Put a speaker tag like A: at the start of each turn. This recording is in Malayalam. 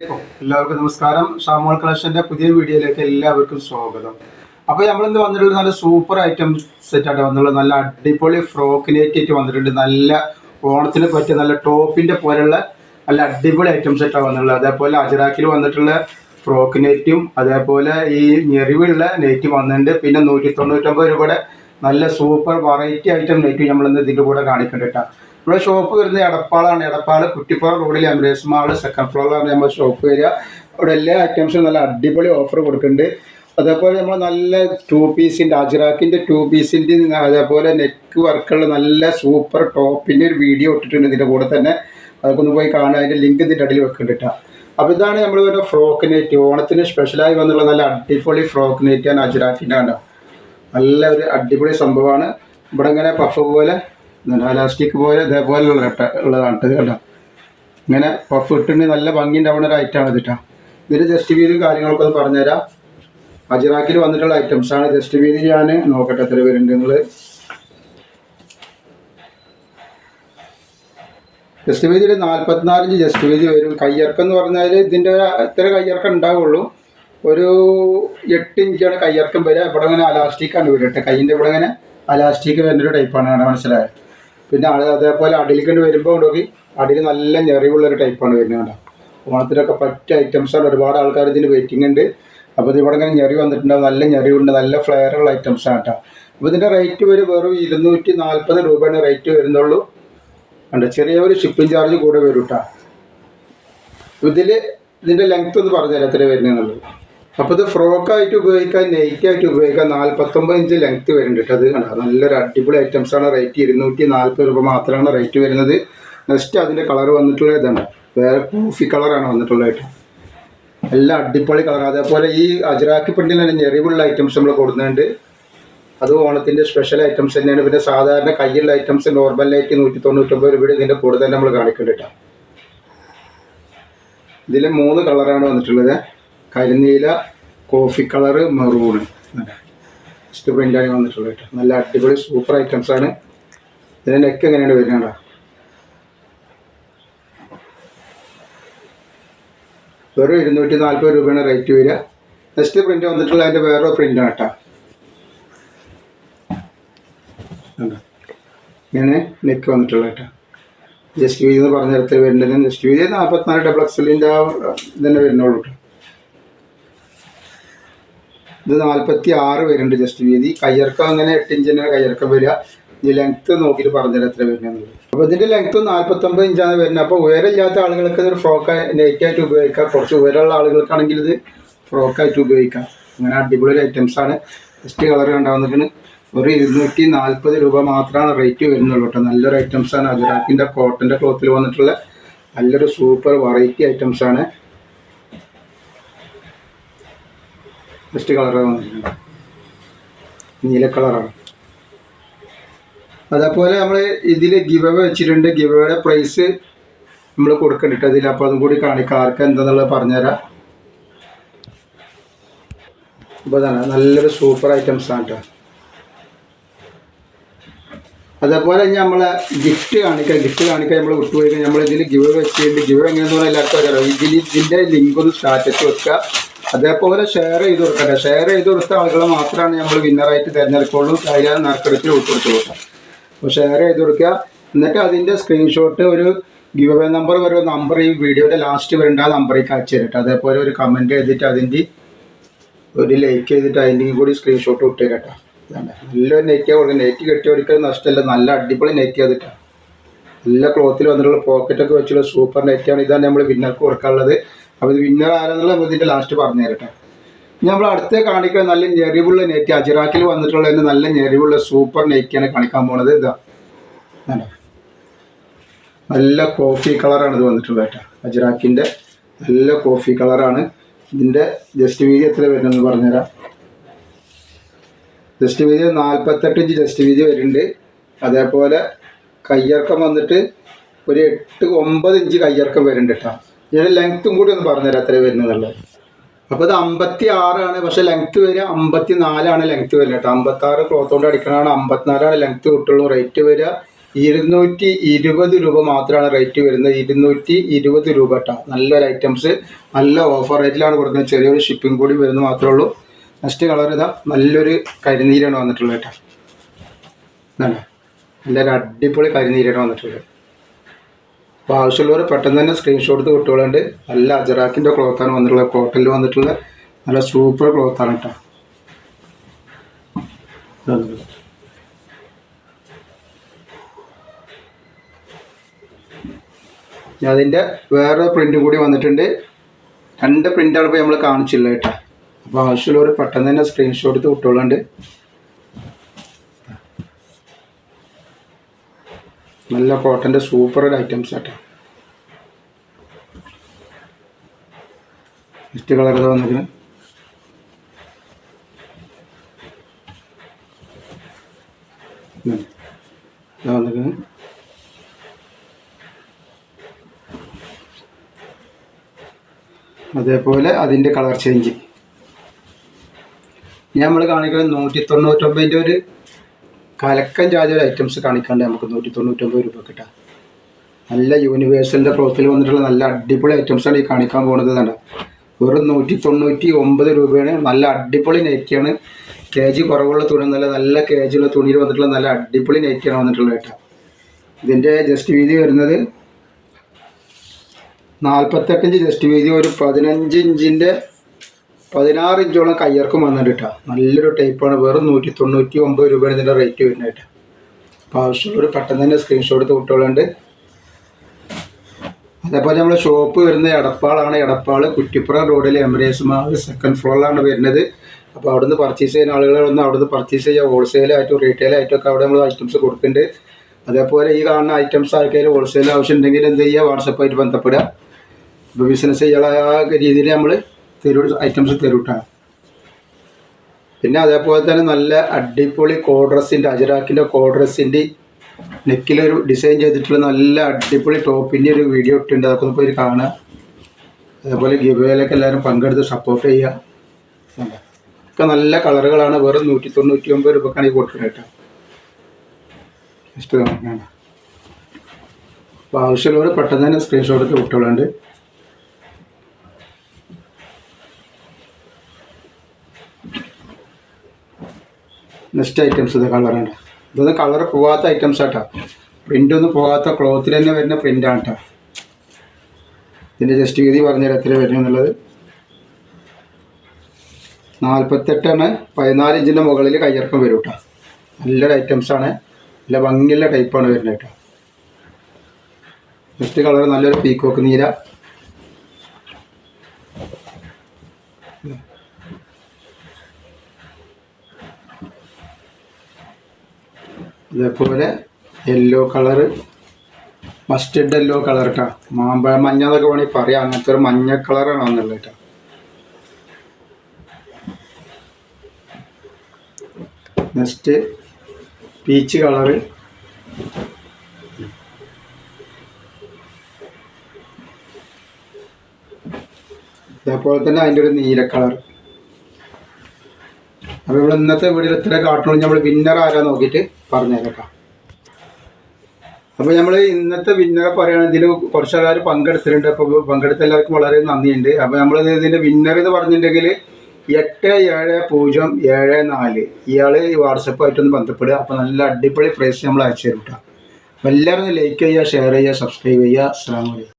A: എല്ലാവർക്കും നമസ്കാരം. ഷാമോൾ കളക്ഷന്റെ പുതിയ വീഡിയോയിലേക്ക് എല്ലാവർക്കും സ്വാഗതം. അപ്പോൾ നമ്മൾ ഇന്ന് വന്നിട്ടുള്ള നല്ല സൂപ്പർ ഐറ്റം സെറ്റ് ആയിട്ട് വന്നിട്ടുള്ളത് നല്ല അടിപൊളി ഫ്രോക്ക് നെറ്റ് ആയിട്ട് വന്നിട്ടുണ്ട്. നല്ല ഓണത്തിന് പറ്റിയ നല്ല ടോപ്പിന്റെ പോലുള്ള നല്ല അടിപൊളി ഐറ്റം സെറ്റാണ് വന്നിട്ടുള്ളത്. അതേപോലെ അജറാക്കിൽ വന്നിട്ടുള്ള ഫ്രോക്ക് നെറ്റും അതേപോലെ ഈ ഞെറിവുള്ള നെറ്റും വന്നിട്ടുണ്ട്. പിന്നെ നൂറ്റി തൊണ്ണൂറ്റൊമ്പത് രൂപയുടെ നല്ല സൂപ്പർ വെറൈറ്റി ഐറ്റം നെറ്റും നമ്മൾ ഇന്ന് ഇതിന്റെ കൂടെ കാണിക്കുന്നുണ്ട് ഇവിടെ ഷോപ്പ് വരുന്നത് എടപ്പാളാണ്. എടപ്പാൾ കുറ്റിപ്പാറ റോഡിൽ എംബ്രേസ് മാൾ സെക്കൻഡ് ഫ്ലോറിലാണ് നമ്മൾ ഷോപ്പ് വരിക. അവിടെ എല്ലാ ഐറ്റംസും നല്ല അടിപൊളി ഓഫർ കൊടുക്കുന്നുണ്ട്. അതേപോലെ നമ്മൾ നല്ല ടു പീസിന്റെ അജിറാക്കിന്റെ ടു പീസിന്റെ അതേപോലെ നെക്ക് വർക്കുള്ള നല്ല സൂപ്പർ ടോപ്പിന്റെ ഒരു വീഡിയോ ഇട്ടിട്ടുണ്ട് ഇതിന്റെ കൂടെ തന്നെ. അതൊക്കെ ഒന്ന് പോയി കാണാൻ അതിന്റെ ലിങ്ക് ഇതിന്റെ അടിയിൽ വെക്കുന്നുണ്ട് അപ്പോൾ ഇതാണ് നമ്മൾ ഒരു ഫ്രോക്ക് നെറ്റ് ഓണത്തിന് സ്പെഷ്യലായി വന്നുള്ള നല്ല അടിപൊളി ഫ്രോക്ക് നെറ്റാണ് അജിറാക്കിന്റെ കണ്ടോ. നല്ല ഒരു അടിപൊളി സംഭവമാണ്. ഇവിടെ ഇങ്ങനെ പഫ് പോലെ ഇലാസ്റ്റിക് പോലെ ഇതേപോലെയുള്ള ഇട്ട- ഉള്ളതാണ് കണ്ടോ? ഇങ്ങനെ പഫ് ഇട്ടുണ്ടെങ്കിൽ നല്ല ഭംഗി ഉണ്ടാവുന്ന ഒരു ഐറ്റമാണ് ഇതിട്ടാ ഇതിന് ജസ്റ്റ് വീതി കാര്യങ്ങളൊക്കെ ഒന്ന് പറഞ്ഞുതരാം. അജിറാക്കിൽ വന്നിട്ടുള്ള ഐറ്റംസ് ആണ്. ജസ്റ്റ് വീതി ഞാൻ നോക്കട്ടെ എത്ര പേരുണ്ട് നിങ്ങൾ ജസ്റ്റ് വീതിയിൽ നാൽപ്പത്തിനാലിഞ്ച് ജസ്റ്റ് വീതി വരും. കയ്യിറക്കം എന്ന് പറഞ്ഞാൽ ഇതിന്റെ എത്ര കയ്യിറക്കം ഉണ്ടാവുള്ളൂ. ഒരു എട്ട് ഇഞ്ചാണ് കയ്യിറക്കം വരിക. ഇവിടെ ഇങ്ങനെ അലാസ്റ്റിക്കാണ് വരിക കയ്യിന്റെ ഇവിടെ ഇങ്ങനെ അലാസ്റ്റിക് വരുന്നൊരു ടൈപ്പാണ് മനസ്സിലായത് പിന്നെ അതേപോലെ അടിയിലേക്ക് വരുമ്പോൾ നോക്കി. അടിയിൽ നല്ല ഞെറിവുള്ളൊരു ടൈപ്പാണ് വരുന്നത് കേട്ടോ ഓണത്തിനൊക്കെ പറ്റിയ ഐറ്റംസാണ് ഒരുപാട് ആൾക്കാർ ഇതിന് വെയിറ്റിംഗ് ഉണ്ട് അപ്പോൾ ഇത് ഇവിടെ ഇങ്ങനെ ഞെറി വന്നിട്ടുണ്ടാവും. നല്ല ഞെറിവുണ്ട്. നല്ല ഫ്ലെയറുള്ള ഐറ്റംസാണ് കേട്ടോ. അപ്പോൾ ഇതിന്റെ റേറ്റ് വരും വെറും ഇരുന്നൂറ്റി നാൽപ്പത് രൂപയാണ് റേറ്റ് വരുന്നുള്ളൂ. ഉണ്ട് ചെറിയ ഒരു ഷിപ്പിംഗ് ചാർജ് കൂടെ വരും കേട്ടോ. ഇതിൽ ഇതിന്റെ ലെങ്ത് ഒന്ന് പറഞ്ഞുതരാം എത്ര വരുന്നുള്ളത് അപ്പോൾ ഇത് ഫ്രോക്കായിട്ട് ഉപയോഗിക്കാൻ നെയ്റ്റ് ആയിട്ട് ഉപയോഗിക്കാൻ നാൽപ്പത്തൊമ്പത് ഇഞ്ച് ലെങ്ത് വരുന്നുണ്ട് അത് കണ്ടോ? നല്ലൊരു അടിപൊളി ഐറ്റംസ് ആണ്. റേറ്റ് ഇരുന്നൂറ്റി നാൽപ്പത് രൂപ മാത്രമാണ് റേറ്റ് വരുന്നത്. നെക്സ്റ്റ് അതിന്റെ കളർ വന്നിട്ടുള്ള ഇതാണ്. വേറെ കോഫി കളറാണ് വന്നിട്ടുള്ളത് കേട്ടോ. എല്ലാം അടിപൊളി കളർ അതേപോലെ ഈ അജറാക്കി പ്രിന്റിൽ തന്നെ ഞെറിവുള്ള ഐറ്റംസ് നമ്മൾ കൊടുക്കുന്നുണ്ട്. അത് ഓണത്തിന്റെ സ്പെഷ്യൽ ഐറ്റംസ് തന്നെയാണ്. പിന്നെ സാധാരണ കയ്യിലുള്ള ഐറ്റംസ് നോർമൽ നോർമലായിട്ട് നൂറ്റി തൊണ്ണൂറ്റൊമ്പത് രൂപയുടെ ഇതിന്റെ കൂടുതൽ നമ്മൾ കാണിക്കുന്നുണ്ട് കേട്ടോ. ഇതിൽ മൂന്ന് കളറാണ് വന്നിട്ടുള്ളത്. കരിനീല കോഫി കളറ് മെറൂണ് ഫസ്റ്റ് പ്രിന്റാണ് വന്നിട്ടുള്ളത് കേട്ടോ. നല്ല അടിപൊളി സൂപ്പർ ഐറ്റംസ് ആണ്. ഇതിന്റെ നെക്ക് എങ്ങനെയാണ് വരുന്നത്? വെറും ഇരുന്നൂറ്റി നാൽപ്പത് രൂപയാണ് റേറ്റ് വരിക. നെക്സ്റ്റ് പ്രിന്റ് വന്നിട്ടുള്ള അതിന്റെ വേറെ പ്രിന്റാണ് കേട്ടോ? ഇങ്ങനെ നെക്ക് വന്നിട്ടുള്ള കേട്ടോ. ജസ്റ്റ് വീതി എന്ന് പറഞ്ഞ തരത്തിൽ വരുന്നത്. ജസ്റ്റ് വീതി നാൽപ്പത്തിനാല് ഡബിൾ എക്സലിന്റെ ആ ഇതന്നെ വരുന്നുള്ളൂ കേട്ടോ. ഇത് നാൽപ്പത്തി ആറ് വരുന്നുണ്ട് ജസ്റ്റ് വീതി. കയ്യിറക്കം അങ്ങനെ എട്ട് ഇഞ്ചിന്റെ കയ്യിറക്കം വരിക. ഈ ലെങ്ത്ത് നോക്കിയിട്ട് പറഞ്ഞാൽ എത്ര വരുന്നത് അപ്പോൾ ഇതിന്റെ ലെങ്ത്ത് നാൽപ്പത്തൊമ്പത് ഇഞ്ചാണ് വരുന്നത്. അപ്പോൾ ഉയരമില്ലാത്ത ആളുകൾക്ക് ഒരു ഫ്രോക്ക് നെറ്റായിട്ട് ഉപയോഗിക്കാം. കുറച്ച് ഉയരമുള്ള ആളുകൾക്കാണെങ്കിൽ ഇത് ഫ്രോക്കായിട്ട് ഉപയോഗിക്കാം. അങ്ങനെ അടിപൊളി ഐറ്റംസ് ആണ്. ജസ്റ്റ് കളർ കണ്ടാവുന്നതിന് ഒരു ഇരുന്നൂറ്റി നാൽപ്പത് രൂപ മാത്രമാണ് റേറ്റ് വരുന്നുള്ളൂ കേട്ടോ. നല്ലൊരു ആണ്. അജറാക്കിന്റെ കോട്ടന്റെ ക്ലോത്തിൽ വന്നിട്ടുള്ള നല്ലൊരു സൂപ്പർ വെറൈറ്റി ഐറ്റംസ് ആണ് ഫസ്റ്റ് കളർ വന്നിട്ടുണ്ട് നീല കളറാണ് അതേപോലെ നമ്മൾ ഇതിൽ ഗിവ് വെച്ചിട്ടുണ്ട്. ഗിവയുടെ പ്രൈസ് നമ്മൾ കൊടുക്കണ്ടിട്ട് അതിൽ അപ്പോൾ അതും കൂടി കാണിക്കാം. ആർക്ക് എന്താണെന്നുള്ളത് പറഞ്ഞുതരാം. അപ്പോൾ അതാണ് നല്ലൊരു സൂപ്പർ ഐറ്റംസ് ആണ് കേട്ടോ അതേപോലെ ഇനി നമ്മളെ ഗിഫ്റ്റ് കാണിക്കാം. ഗിഫ്റ്റ് കാണിക്കാൻ നമ്മൾ വിട്ടുപോയി. നമ്മൾ ഇതിൽ ഗിവ് വെച്ചിട്ടുണ്ട്. ഗിവ് എങ്ങനെയെന്ന് പറഞ്ഞാൽ എല്ലാവർക്കും അറിയാം ഇതിൽ ഇതിന്റെ ലിങ്ക് ഒന്ന് സ്റ്റാറ്റസ് വെക്കുക. അതേപോലെ ഷെയർ ചെയ്ത് കൊടുക്കട്ടെ. ഷെയർ ചെയ്ത് കൊടുത്ത ആളുകളെ മാത്രമാണ് നമ്മൾ വിന്നറായിട്ട് തിരഞ്ഞെടുക്കുള്ളൂ. അതിലാണ് നറുക്കെടുപ്പിൽ ഉൾപ്പെടുത്തി കൊടുക്കുക. അപ്പോൾ ഷെയർ ചെയ്ത് കൊടുക്കുക. എന്നിട്ട് അതിന്റെ സ്ക്രീൻഷോട്ട് ഒരു ഗിവ് അവേ നമ്പർ വരെ നമ്പർ ഈ വീഡിയോയുടെ ലാസ്റ്റ് വരേണ്ട ആ നമ്പറേക്ക് അയച്ചു തരട്ടെ. അതേപോലെ ഒരു കമന്റ് ചെയ്തിട്ട് അതിന്റെ ഒരു ലൈക്ക് ചെയ്തിട്ട് അതിന്റെയും കൂടി സ്ക്രീൻഷോട്ട് ഇട്ട് തരട്ടെ. നല്ലൊരു നെറ്റ് കൊടുക്കുക. നെറ്റ് കെട്ടി ഒരിക്കലും നഷ്ടമല്ല നല്ല അടിപൊളി നെറ്റ് ചെയ്തിട്ടാണ് നല്ല ക്ലോത്തിൽ വന്നിട്ടുള്ള പോക്കറ്റൊക്കെ വെച്ചുള്ള സൂപ്പർ നെറ്റാണ് ഇതാണ് നമ്മൾ വിന്നർക്ക് കൊടുക്കാനുള്ളത്. അപ്പോൾ ഇത് വിന്നർ ആരെന്നുള്ള നമുക്ക് ലാസ്റ്റ് പറഞ്ഞു തരട്ടെ. നമ്മൾ അടുത്ത കാണിക്കുന്ന നല്ല ഞെറിവുള്ള നെറ്റ് അജിറാക്കിൽ വന്നിട്ടുള്ള നല്ല ഞെറിവുള്ള സൂപ്പർ നെറ്റിയാണ് കാണിക്കാൻ പോണത്. ഇതാ? നല്ല കോഫി കളറാണ് ഇത് വന്നിട്ടുള്ളത് കേട്ടോ. അജിറാക്കിന്റെ നല്ല കോഫി കളറാണ് ഇതിന്റെ ജസ്റ്റ് വീതി എത്ര വരുന്നെന്ന് പറഞ്ഞുതരാം. ജസ്റ്റ് വീതി നാൽപ്പത്തെട്ട് ഇഞ്ച് ജസ്റ്റ് വീതി വരുന്നുണ്ട്. അതേപോലെ കയ്യിറക്കം വന്നിട്ട് ഒരു എട്ട് ഒമ്പത് ഇഞ്ച് കയ്യർക്കം വരുന്നുണ്ട് കേട്ടോ. ഇതിന്റെ ലെങ്ത്തും കൂടി ഒന്ന് പറഞ്ഞുതരാം എത്ര വരുന്നതല്ലേ അപ്പോൾ ഇത് അമ്പത്തി ആറാണ് പക്ഷേ ലെങ്ത് വരിക അമ്പത്തി നാലാണ് ലെങ്ത് വരുന്നത് കേട്ടോ. അമ്പത്താറ് ക്ലോത്ത് കൊണ്ട് അടിക്കണതാണ് അമ്പത്തിനാലാണ് ലെങ്ത്ത് കിട്ടുള്ളൂ. റേറ്റ് വരിക ഇരുന്നൂറ്റി ഇരുപത് രൂപ മാത്രമാണ് റേറ്റ് വരുന്നത്. ഇരുന്നൂറ്റി ഇരുപത് രൂപ കേട്ടോ. നല്ലൊരു ഐറ്റംസ് നല്ല ഓഫർ റേറ്റിലാണ് കൊടുക്കുന്നത്. ചെറിയൊരു ഷിപ്പിംഗ് കൂടി വരുന്നത് മാത്രമേ ഉള്ളൂ. നെക്സ്റ്റ് കളർ ഇതാ. നല്ലൊരു കരിനീരാണ് വന്നിട്ടുള്ളത് കേട്ടോ. നല്ല നല്ലൊരു അടിപൊളി കരിനീരാണ് വന്നിട്ടുള്ളത്. അപ്പോൾ ആവശ്യമുള്ളവർ പെട്ടെന്ന് തന്നെ സ്ക്രീൻഷോട്ട് എടുത്ത് കുട്ടികളുണ്ട് നല്ല അജറാക്കിന്റെ ക്ലോത്താണ് വന്നിട്ടുള്ളത്. കോട്ടണിൽ വന്നിട്ടുള്ള നല്ല സൂപ്പർ ക്ലോത്താണ് കേട്ടോ അതിന്റെ വേറെ പ്രിന്റും കൂടി വന്നിട്ടുണ്ട്. രണ്ട് പ്രിന്റാണ് ഇപ്പോൾ നമ്മൾ കാണിച്ചില്ല കേട്ടോ അപ്പോൾ ആവശ്യമുള്ളവർ പെട്ടെന്ന് തന്നെ സ്ക്രീൻഷോട്ട് എടുത്ത് കുട്ടികളുണ്ട് നല്ല കോട്ടന്റെ സൂപ്പർ ഐറ്റംസ് ആട്ടോ. നെക്സ്റ്റ് കളർ ഇത് വന്നിരിക്കുന്നത് അതേപോലെ അതിന്റെ കളർ ചേഞ്ച് നമ്മൾ കാണിക്കുന്നത് നൂറ്റി തൊണ്ണൂറ്റൊമ്പതിന്റെ ഒരു കലക്കൻ ജാതി ഒരു ഐറ്റംസ് കാണിക്കാണ്ട് നമുക്ക് നൂറ്റി തൊണ്ണൂറ്റൊമ്പത് രൂപ കിട്ടാം. നല്ല യൂണിവേഴ്സലിന്റെ ക്ലോത്തിൽ വന്നിട്ടുള്ള നല്ല അടിപൊളി ഐറ്റംസാണ് ഈ കാണിക്കാൻ പോകുന്നത് തന്നെ വെറും നൂറ്റി തൊണ്ണൂറ്റി ഒമ്പത് രൂപയാണ്. നല്ല അടിപൊളി നെറ്റിയാണ് കെ ജി കുറവുള്ള തുണി നല്ല നല്ല കെ ജിയുള്ള തുണിയിൽ വന്നിട്ടുള്ള നല്ല അടിപൊളി നെറ്റിയാണ് വന്നിട്ടുള്ളത് കേട്ടോ. ഇതിന്റെ ജസ്റ്റ് വീതി വരുന്നത് നാൽപ്പത്തെട്ടിഞ്ച് ജസ്റ്റ് വീതി ഒരു പതിനഞ്ച് ഇഞ്ചിന്റെ പതിനാറ് ഇഞ്ചോളം കയ്യർക്കും വന്നിട്ട് നല്ലൊരു ടൈപ്പാണ് വെറും നൂറ്റി തൊണ്ണൂറ്റി ഒമ്പത് രൂപയാണ് ഇതിന്റെ റേറ്റ് വരുന്നത് അപ്പോൾ ആവശ്യമുള്ളവർ പെട്ടെന്ന് തന്നെ സ്ക്രീൻഷോട്ട് എടുത്ത് കുട്ടികളുണ്ട് അതേപോലെ നമ്മൾ ഷോപ്പ് വരുന്നത് എടപ്പാളാണ്. എടപ്പാൾ കുറ്റിപ്പുറം റോഡിൽ എംബ്രേസ് മാൾ സെക്കൻഡ് ഫ്ലോറിലാണ് വരുന്നത്. അപ്പോൾ അവിടുന്ന് പർച്ചേസ് ചെയ്യുന്ന ആളുകളെ ഒന്ന് അവിടുന്ന് പർച്ചേസ് ചെയ്യുക. ഹോൾസെയിലായിട്ടും റീറ്റെയിലായിട്ടും ഒക്കെ അവിടെ നമ്മൾ ഐറ്റംസ് കൊടുക്കുന്നുണ്ട്. അതേപോലെ ഈ കാണുന്ന ഐറ്റംസ് ആർക്കെങ്കിലും ഹോൾസെയിൽ ആവശ്യം ഉണ്ടെങ്കിൽ എന്ത് ചെയ്യുക? വാട്സപ്പായിട്ട് ബന്ധപ്പെടുക. ഇപ്പോൾ ബിസിനസ് ചെയ്യാനുള്ള രീതിയിൽ നമ്മൾ തരൂ ഐറ്റംസ് തെരുവിട്ടാണ്. പിന്നെ അതേപോലെ തന്നെ നല്ല അടിപൊളി കോഡ്രസ്സിന്റെ അജറാക്കിന്റെ കോഡ്രസ്സിന്റെ നെക്കിലൊരു ഡിസൈൻ ചെയ്തിട്ടുള്ള നല്ല അടിപൊളി ടോപ്പിന്റെ ഒരു വീഡിയോ ഇട്ടുണ്ട് അതൊക്കെ പോയി കാണുക. അതേപോലെ ഗിബയിലൊക്കെ എല്ലാവരും പങ്കെടുത്ത് സപ്പോർട്ട് ചെയ്യുക. ഒക്കെ നല്ല കളറുകളാണ്. വെറും നൂറ്റി തൊണ്ണൂറ്റി ഒമ്പത് രൂപക്കാണ് ഈ കൊടുക്കുന്നത് കേട്ടോ. ഇഷ്ടമാണ് അപ്പോൾ ആവശ്യമുള്ളവർ പെട്ടെന്ന് തന്നെ സ്ക്രീൻഷോട്ടൊക്കെ വിട്ടോളുണ്ട് നെക്സ്റ്റ് ഐറ്റംസ് ഇത് കളറുണ്ട് ഇതൊന്നും കളർ പോകാത്ത ഐറ്റംസ് ആട്ടോ. പ്രിന്റ് ഒന്നും പോകാത്ത ക്ലോത്തിൽ തന്നെ വരുന്ന പ്രിന്റാണ് കേട്ടോ ഇതിന്റെ ജസ്റ്റ് വീതി പറഞ്ഞുതരാം എത്ര വരും എന്നുള്ളത്. നാൽപ്പത്തെട്ടാണ് പതിനാല് ഇഞ്ചിന്റെ മുകളിൽ കയ്യിറക്കം വരും കേട്ടോ നല്ലൊരു ആണ്. നല്ല ഭംഗിയുള്ള ടൈപ്പാണ് വരുന്നത് കേട്ടോ നെക്സ്റ്റ് കളർ നല്ലൊരു പീക്കോക്ക് നീര അതേപോലെ yellow colour mustard yellow colour കേട്ടോ മാമ്പഴ മഞ്ഞ എന്നൊക്കെ വേണമെങ്കിൽ പറയാം. അങ്ങനത്തെ ഒരു മഞ്ഞ കളറാണ് വന്നുള്ളത് കേട്ടോ നെക്സ്റ്റ് പീച്ച് കളറ് അതേപോലെ തന്നെ അതിന്റെ ഒരു നീല കളർ അപ്പോൾ ഇവിടെ ഇന്നത്തെ വീഡിയോയിൽ ഇത്ര കാർട്ടൂൺ നമ്മൾ വിന്നർ ആരാ നോക്കിയിട്ട് പറഞ്ഞുതരാം അപ്പോൾ നമ്മൾ ഇന്നത്തെ വിന്നറെ പറയുകയാണെങ്കിൽ ഇതിൽ കുറച്ച് ആൾക്കാർ പങ്കെടുത്തിട്ടുണ്ട്. അപ്പോൾ പങ്കെടുത്ത എല്ലാവർക്കും വളരെ നന്ദിയുണ്ട്. അപ്പോൾ നമ്മൾ ഇതിന്റെ വിന്നർ എന്ന് പറഞ്ഞിട്ടുണ്ടെങ്കിൽ എട്ട് ഏഴ് പൂജ്യം ഏഴ് നാല് ഇയാൾ വാട്സപ്പായിട്ടൊന്ന് ബന്ധപ്പെടുക. അപ്പോൾ നല്ല അടിപൊളി പ്രൈസ് നമ്മൾ അയച്ചു തരും കേട്ടോ എല്ലാവരും ലൈക്ക് ചെയ്യുക ഷെയർ ചെയ്യുക സബ്സ്ക്രൈബ് ചെയ്യുക. അസ്സാം വലൈക്കും